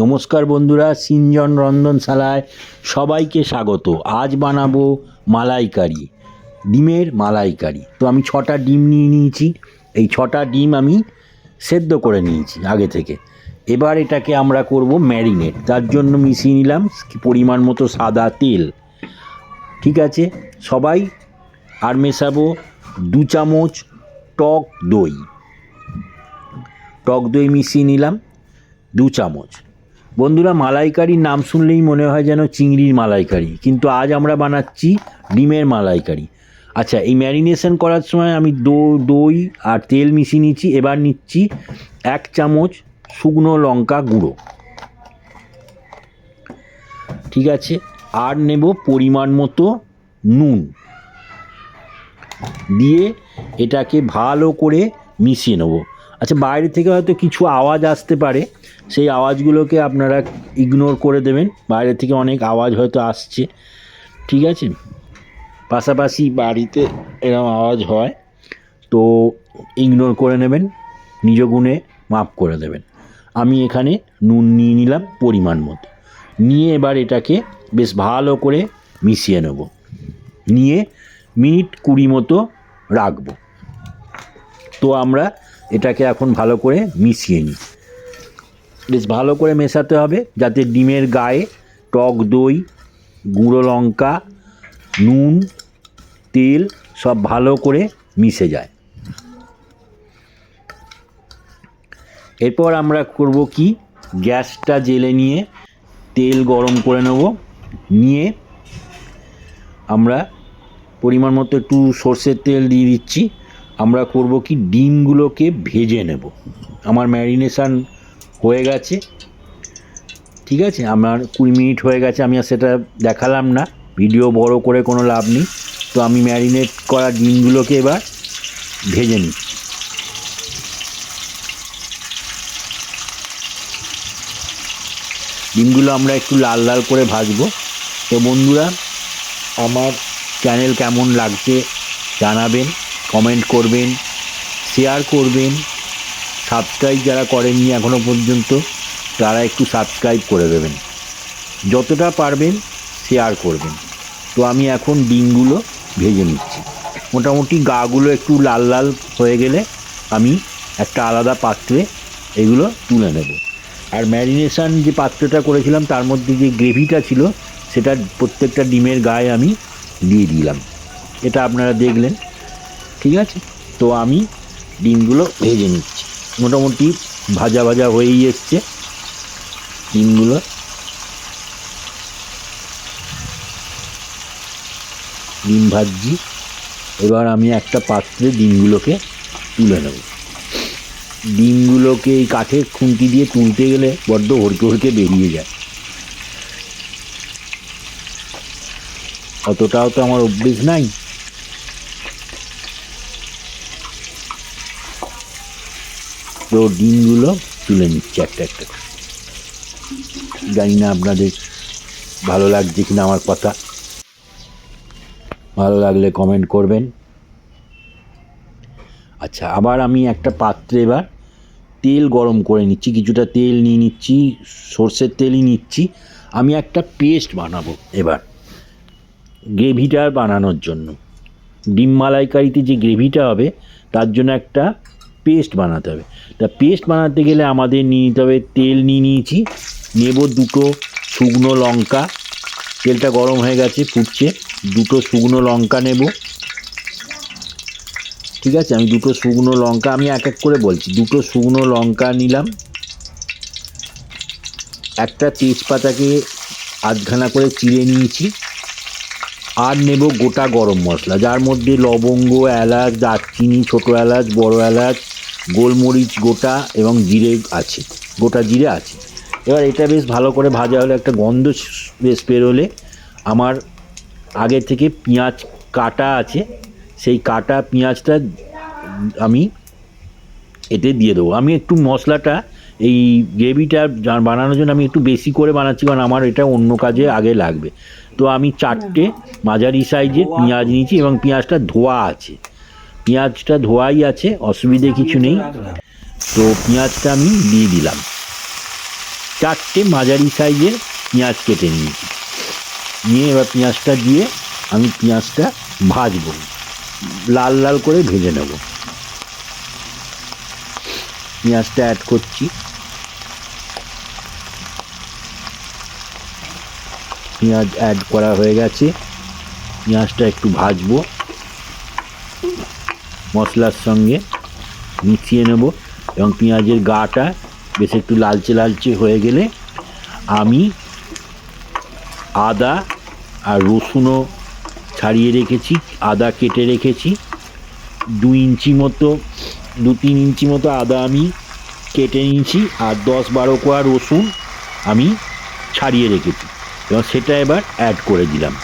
নমস্কার বন্ধুরা, সিনজন রন্ধনশালায় সবাইকে স্বাগত। আজ বানাবো মালাইকারি, ডিমের মালাইকারি। তো আমি ছটা ডিম নিয়ে নিয়েছি। এই ছটা ডিম আমি সেদ্ধ করে নিয়েছি আগে থেকে। এবার এটাকে আমরা করব ম্যারিনেট। তার জন্য মিশিয়ে নিলাম পরিমাণ মতো সাদা তেল। ঠিক আছে? সবাই আর মেশাবো দু চামচ টক দই। টক দই মিশিয়ে নিলাম দু চামচ। বন্ধুরা মালাইকারির নাম শুনলেই মনে হয় যেন চিংড়ির মালাইকারি, কিন্তু আজ আমরা বানাচ্ছি ডিমের মালাইকারি। আচ্ছা এই ম্যারিনেশন করার সময় আমি দো, দই আর তেল মিশিয়ে নিচ্ছি, এবার নিচ্ছি এক চামচ শুকনো লঙ্কা গুঁড়ো। ঠিক আছে, আর নেব পরিমাণ মতো নুন। দিয়ে এটাকে ভালো করে মিশিয়ে নেব। আচ্ছা বাইরে থেকে হয়তো কিছু আওয়াজ আসতে পারে। সেই আওয়াজগুলোকে আপনারা ইগনোর করে দেবেন। বাইরে থেকে অনেক আওয়াজ হয়তো আসছে। ঠিক আছে? পাশাপাশি বাড়িতে এরকম আওয়াজ হয়, তো ইগনোর করে নেবেন, নিজ গুণে মাপ করে দেবেন। আমি এখানে নুন নিয়ে নিলাম পরিমাণ মতো। নিয়ে এবার এটাকে বেশ ভালো করে মিশিয়ে নেব। নিয়ে মিনিট কুড়ি মতো রাখব। তো আমরা এটাকে এখন ভালো করে মিশিয়ে নিই। বেশ ভালো করে মেশাতে হবে যাতে ডিমের গায়ে টক দই, গুঁড়ো লঙ্কা, নুন, তেল সব ভালো করে মিশে যায়। এরপর আমরা করব কি? গ্যাসটা জেলে নিয়ে তেল গরম করে নেব। নিয়ে আমরা পরিমাণ মতো একটু সর্ষের তেল দিয়ে দিচ্ছি। আমরা করব কি? ডিমগুলোকে ভেজে নেব। আমার ম্যারিনেশান হয়ে গেছে। ঠিক আছে? আমার কুড়ি মিনিট হয়ে গেছে, আমি আর সেটা দেখালাম না। ভিডিও বড় করে কোনো লাভ নেই। তো আমি ম্যারিনেট করা ডিমগুলোকে এবার ভেজে নিই। ডিমগুলো আমরা একটু লাল লাল করে ভাজবো। তো বন্ধুরা, আমার চ্যানেল কেমন লাগছে জানাবেন, কমেন্ট করবেন, শেয়ার করবেন। সাবস্ক্রাইব যারা করেননি এখনও পর্যন্ত, তারা একটু সাবস্ক্রাইব করে দেবেন। যতটা পারবেন শেয়ার করবেন। তো আমি এখন ডিমগুলো ভেজে নিচ্ছি। মোটামুটি গাগুলো একটু লাল লাল হয়ে গেলে আমি একটা আলাদা পাত্রে এগুলো তুলে নেব। আর ম্যারিনেশান যে পাত্রটা করেছিলাম, তার মধ্যে যে গ্রেভিটা ছিল, সেটা প্রত্যেকটা ডিমের গায়ে আমি দিয়ে দিলাম। এটা আপনারা দেখলেন। ঠিক আছে? তো আমি ডিমগুলো ভেজে নিচ্ছি। মোটামুটি ভাজা ভাজা হয়েই এসছে ডিমগুলো। ডিম ভাজছি। এবার আমি একটা পাত্রে ডিমগুলোকে তুলে নেব। ডিমগুলোকে এই কাঠের খুন্তি দিয়ে তুলতে গেলে বড্ড হড়কে হড়কে বেরিয়ে যায়। অতটাও তো আমার অভ্যেস নাই। তো ডিমগুলো তুলে নিচ্ছি একটা একটা করে। জানি না আপনাদের ভালো লাগছে কিনা আমার কথা। ভালো লাগলে কমেন্ট করবেন। আচ্ছা আবার আমি একটা পাত্রে এবার তেল গরম করে নিচ্ছি। কিছুটা তেল নিয়ে নিচ্ছি, সর্ষের তেলই নিচ্ছি। আমি একটা পেস্ট বানাবো এবার গ্রেভিটা বানানোর জন্য। ডিম মালাইকারিতে যে গ্রেভিটা হবে, তার জন্য একটা পেস্ট বানাতে হবে। তা পেস্ট বানাতে গেলে আমাদের নিয়ে নিতে হবে তেল, নিয়ে নিয়েছি। নেব দুটো শুকনো লঙ্কা। তেলটা গরম হয়ে গেছে, ফুটছে। দুটো শুকনো লঙ্কা নেব। ঠিক আছে? আমি দুটো শুকনো লঙ্কা, আমি এক এক করে বলছি। দুটো শুকনো লঙ্কা নিলাম। একটা তেজপাতাকে আধখানা করে চিড়ে নিয়েছি। আর নেব গোটা গরম মশলা। যার মধ্যে লবঙ্গ, এলাচ, দারচিনি, ছোটো এলাচ, বড় এলাচ গোলমরিচ, গোটা এবং জিরে আছে, গোটা জিরে আছে। এবার এটা বেশ ভালো করে ভাজা হলে, একটা গন্ধ বেশ বেরোলে আমার আগে থেকে পেঁয়াজ কাটা আছে, সেই কাটা পেঁয়াজটা আমি এতে দিয়ে দেবো। আমি একটু মশলাটা, এই গ্রেভিটা বানানোর জন্য আমি একটু বেশি করে বানাচ্ছি, কারণ আমার এটা অন্য কাজে আগে লাগবে। তো আমি চারটে মাঝারি সাইজের পেঁয়াজ নিয়েছি এবং পেঁয়াজটা ধোয়া আছে। পেঁয়াজটা ধোয়াই আছে অসুবিধে কিছু নেই। তো পেঁয়াজটা আমি দিয়ে দিলাম। চারটে মাঝারি সাইজের পেঁয়াজ কেটে নিয়েছি। নিয়ে এবার পেঁয়াজটা দিয়ে আমি পেঁয়াজটা ভাজবো। লাল লাল করে ভেজে নেব। পেঁয়াজটা অ্যাড করছি। পেঁয়াজ অ্যাড করা হয়ে গেছে। পেঁয়াজটা একটু ভাজবো। মশলার সঙ্গে মিশিয়ে নেব এবং পেঁয়াজের গাটা বেশ একটু লালচে লালচে হয়ে গেলে আমি আদা আর রসুনও ছাড়িয়ে রেখেছি, আদা কেটে রেখেছি। দু ইঞ্চি মতো, দু তিন ইঞ্চি মতো আদা আমি কেটে নিয়েছি আর দশ বারো কোয়া রসুন আমি ছাড়িয়ে রেখেছি। এবং সেটা এবার অ্যাড করে দিলাম।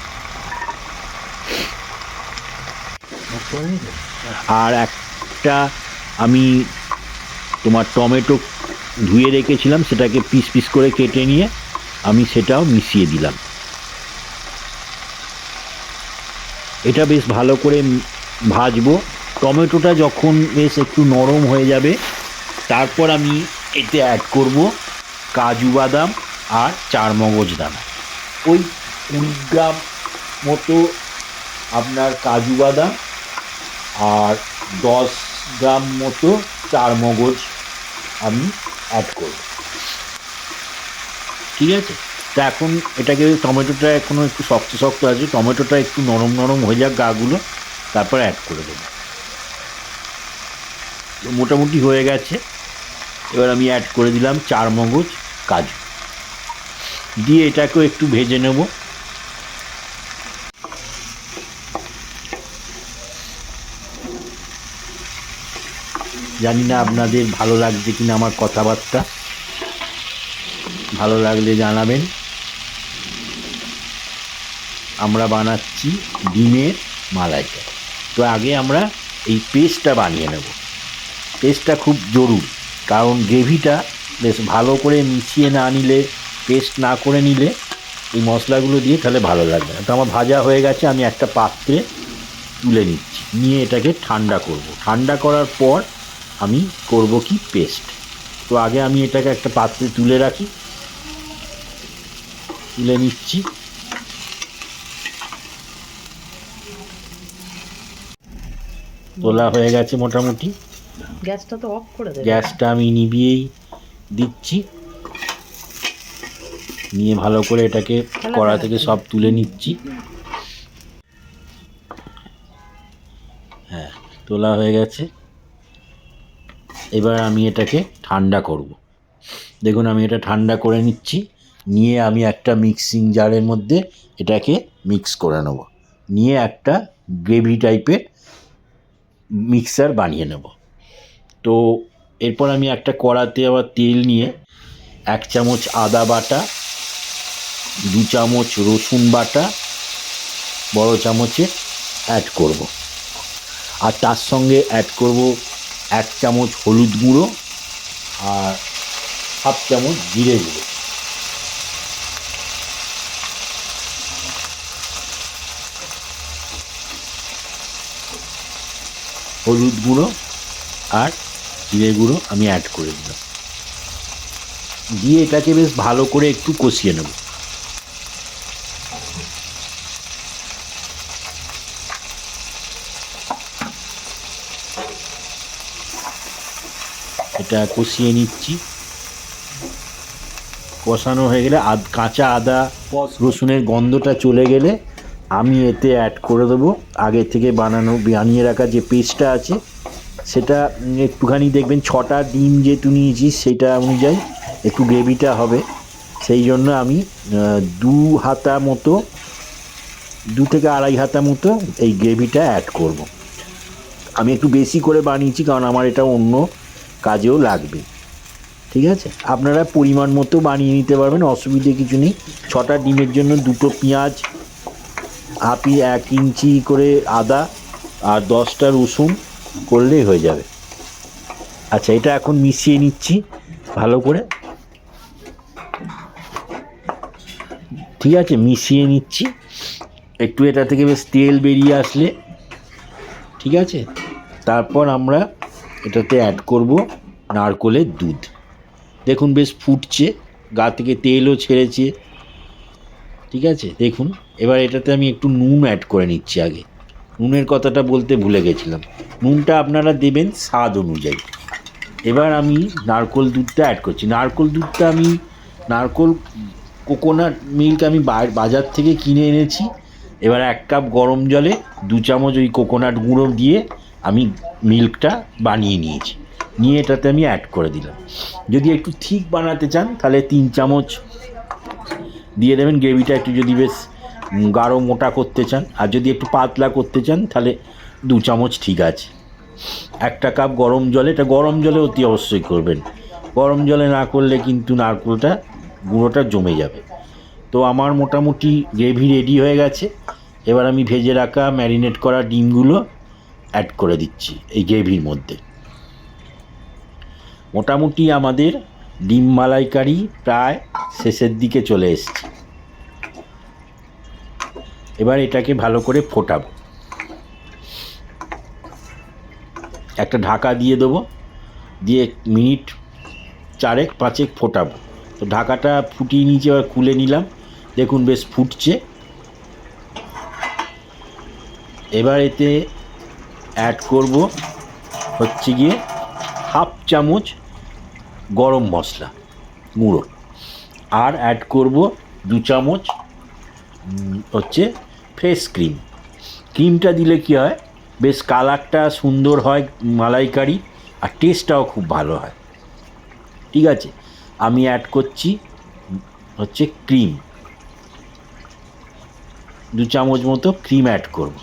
আর একটা আমি তোমার টমেটো ধুয়ে রেখেছিলাম, সেটাকে পিস পিস করে কেটে নিয়ে আমি সেটাও মিশিয়ে দিলাম। এটা বেশ ভালো করে ভাজবো। টমেটোটা যখন বেশ একটু নরম হয়ে যাবে, তারপর আমি এতে অ্যাড করব কাজু বাদাম আর চার মগজ দানা। ওই কুড়ি গ্রাম মতো আপনার কাজু বাদাম আর দশ গ্রাম মতো চার মগজ আমি অ্যাড করব। ঠিক আছে? তা এখন এটাকে টমেটোটা এখনও একটু শক্ত শক্ত আছে, টমেটোটা একটু নরম নরম হয়ে যাক গাগুলো, তারপর অ্যাড করে দেবো। তো মোটামুটি হয়ে গেছে। এবার আমি অ্যাড করে দিলাম চার মগজ কাজু। দিয়ে এটাকেও একটু ভেজে নেব। জানি না আপনাদের ভালো লাগছে কিনা আমার কথাবার্তা। ভালো লাগলে জানাবেন। আমরা বানাচ্ছি ডিমের মালাইটা তো আগে আমরা এই পেস্টটা বানিয়ে নেব। পেস্টটা খুব জরুরি, কারণ গ্রেভিটা বেশ ভালো করে মিশিয়ে না নিলে, পেস্ট না করে নিলে এই মশলাগুলো দিয়ে তাহলে ভালো লাগবে না। তো আমার ভাজা হয়ে গেছে, আমি একটা পাত্রে তুলে নিচ্ছি। নিয়ে এটাকে ঠান্ডা করব। ঠান্ডা করার পর আমি করব কি পেস্ট তো আগে আমি এটাকে একটা পাত্রে তুলে রাখি। তুলে নিচ্ছি। তোলা হয়ে গেছে মোটামুটি। গ্যাসটা তো অফ করে দেবে। গ্যাসটা আমি নিভিয়েই দিচ্ছি। নিয়ে ভালো করে এটাকে কড়া থেকে সব তুলে নিচ্ছি। হ্যাঁ তোলা হয়ে গেছে। এবার আমি এটাকে ঠান্ডা করব। দেখুন, আমি এটা ঠান্ডা করে নিচ্ছি। নিয়ে আমি একটা মিক্সিং জারের মধ্যে এটাকে মিক্স করে নেব। নিয়ে একটা গ্রেভি টাইপের মিক্সার বানিয়ে নেব। তো এরপর আমি একটা কড়াতে আবার তেল নিয়ে এক চামচ আদা বাটা, দু চামচ রসুন বাটা, বড় চামচে অ্যাড করব। আর তার সঙ্গে অ্যাড করব এক চামচ হলুদ গুঁড়ো আর হাফ চামচ জিরে গুঁড়ো। হলুদ গুঁড়ো আর জিরে গুঁড়ো আমি অ্যাড করে দিলাম। দিয়ে এটাকে বেশ ভালো করে একটু কষিয়ে নেব। এটা কষিয়ে নিচ্ছি। কষানো হয়ে গেলে আদ, কাঁচা আদা রসুনের গন্ধটা চলে গেলে আমি এতে অ্যাড করে দেবো। আগে থেকে বানানো বানিয়ে রাখা যে পেস্টটা আছে, সেটা একটুখানি দেখবেন, ছটা ডিম যেহেতু নিয়েছি সেটা অনুযায়ী একটু গ্রেভিটা হবে। সেই জন্য আমি দু হাতা মতো, দু থেকে আড়াই হাতা মতো এই গ্রেভিটা অ্যাড করব। আমি একটু বেশি করে বানিয়েছি, কারণ আমার এটা অন্য কাজেও লাগবে। ঠিক আছে? আপনারা পরিমাণ মতো বানিয়ে নিতে পারবেন, অসুবিধে কিছু নেই। ছটা ডিমের জন্য দুটো পেঁয়াজ আপি এক ইঞ্চি করে আদা আর দশটা রসুন করলেই হয়ে যাবে। আচ্ছা এটা এখন মিশিয়ে নিচ্ছি ভালো করে। ঠিক আছে, মিশিয়ে নিচ্ছি। একটু এটা থেকে বেশ তেল বেরিয়ে আসলে। ঠিক আছে? তারপর আমরা এটাতে অ্যাড করব নারকোলের দুধ। দেখুন বেশ ফুটছে, গা থেকে তেলও ছেড়েছে। ঠিক আছে? দেখুন, এবার এটাতে আমি একটু নুন অ্যাড করে নিচ্ছি আগে। নুনের কথাটা বলতে ভুলে গেছিলাম। নুনটা আপনারা দেবেন স্বাদ অনুযায়ী। এবার আমি নারকোল দুধটা অ্যাড করছি। নারকোল দুধটা আমি, নারকোল কোকোনাট মিল্ক আমি বাজার থেকে কিনে এনেছি। এবার এক কাপ গরম জলে দু চামচ ওই কোকোনাট গুঁড়ো দিয়ে আমি মিল্কটা বানিয়ে নিয়েছি। নিয়ে এটাতে আমি অ্যাড করে দিলাম। যদি একটু ঠিক বানাতে চান, তাহলে তিন চামচ দিয়ে দেবেন। গ্রেভিটা একটু যদি বেশ গাঢ় মোটা করতে চান, আর যদি একটু পাতলা করতে চান, তাহলে দু চামচ ঠিক আছে। একটা কাপ গরম জলে, এটা গরম জলে অতি অবশ্যই করবেন। গরম জলে না করলে কিন্তু নারকোলটা, গুঁড়োটা জমে যাবে। তো আমার মোটামুটি গ্রেভি রেডি হয়ে গেছে। এবার আমি ভেজে রাখা ম্যারিনেট করা ডিমগুলো অ্যাড করে দিচ্ছি এই গ্রেভির মধ্যে। মোটামুটি আমাদের ডিম মালাইকারি প্রায় শেষের দিকে চলে এসছে। এবার এটাকে ভালো করে ফোটাবো। একটা ঢাকা দিয়ে দেবো, দিয়ে মিনিট চারেক পাঁচেক ফোটাবো। তো ঢাকাটা ফুটিয়ে নিচে এবার খুলে নিলাম। দেখুন বেশ ফুটছে। এবার এতে অ্যাড করব। হচ্ছে গিয়ে হাফ চামচ গরম মশলা, গুঁড়ো। আর অ্যাড করব দু চামচ হচ্ছে ফ্রেশ ক্রিম ক্রিমটা দিলে কি হয়, বেশ কালারটা সুন্দর হয় মালাইকারি আর টেস্টটাও খুব ভালো হয়। ঠিক আছে? আমি অ্যাড করছি, হচ্ছে ক্রিম দু চামচ মতো ক্রিম অ্যাড করব।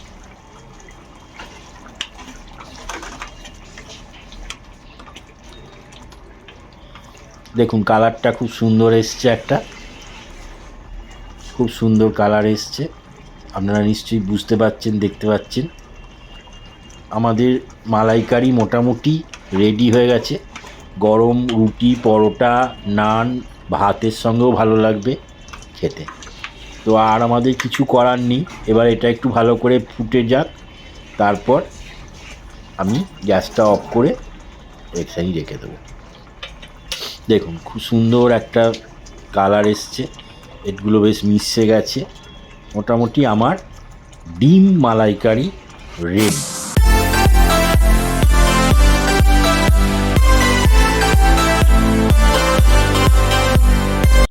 দেখুন কালারটা খুব সুন্দর এসছে একটা। খুব সুন্দর কালার এসছে। আপনারা নিশ্চয়ই বুঝতে পাচ্ছেন দেখতে পাচ্ছেন। আমাদের মালাইকারি মোটামুটি রেডি হয়ে গেছে। গরম রুটি, পরোটা, নান, ভাতের সঙ্গেও ভালো লাগবে খেতে। তো আর আমাদের কিছু করার নেই। এবার এটা একটু ভালো করে ফুটে যাক। তারপর আমি গ্যাসটা অফ করে সাইড রেখে দেবো। দেখুন, খুব সুন্দর একটা কালার এসছে। এগুলো বেশ মিশে গেছে। মোটামুটি আমার ডিম মালাইকারি রেডি।